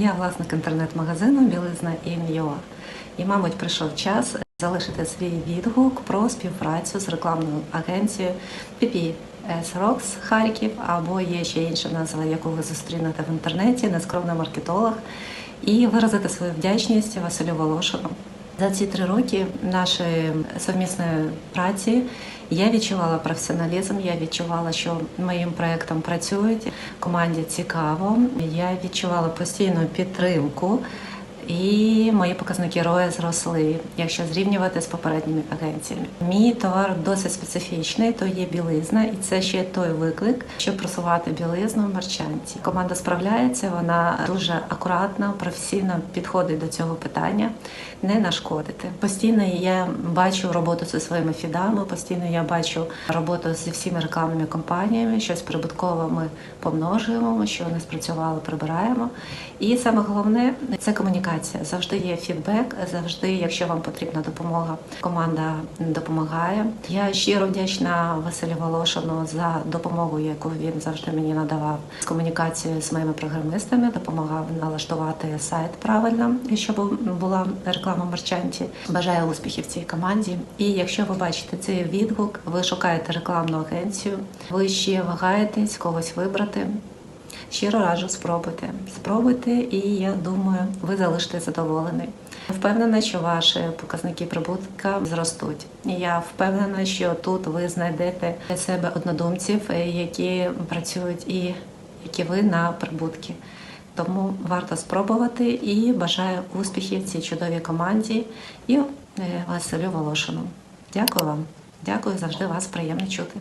Я власник інтернет-магазину Білизна Ім.ua. І, мабуть, прийшов час залишити свій відгук про співпрацю з рекламною агенцією PPS Rocks Харків, або є ще інша назва, яку ви зустрінете в інтернеті, нескромний маркетолог, і виразити свою вдячність Василю Волошину. За ці три роки нашої совмісної праці я відчувала професіоналізм, я відчувала, що моїм проектом працюють, команді цікаво. Я відчувала постійну підтримку. І мої показники рою зросли, якщо зрівнювати з попередніми агенціями. Мій товар досить специфічний, то є білизна, і це ще той виклик, щоб просувати білизну в мерчанті. Команда справляється, вона дуже акуратно, професійно підходить до цього питання, не нашкодити. Постійно я бачу роботу зі своїми фідами, постійно я бачу роботу зі всіми рекламними компаніями. Щось прибутково ми помножуємо, що не спрацювало, прибираємо. І саме головне це комунікація. Завжди є фідбек, завжди, якщо вам потрібна допомога, команда допомагає. Я щиро вдячна Василю Волошину за допомогу, яку він завжди мені надавав з комунікацією з моїми програмистами, допомагав налаштувати сайт правильно, щоб була реклама мерчанті. Бажаю успіхів цій команді. І якщо ви бачите цей відгук, ви шукаєте рекламну агенцію, ви ще вагаєтесь когось вибрати. Щиро раджу спробуйте. Спробуйте, і я думаю, ви залишитесь задоволені. Впевнена, що ваші показники прибутка зростуть. Я впевнена, що тут ви знайдете для себе однодумців, е, які працюють і які ви на прибутки. Тому варто спробувати і бажаю успіхів цій чудовій команді і е, Василю Волошину. Дякую вам. Дякую, завжди вас приємно чути.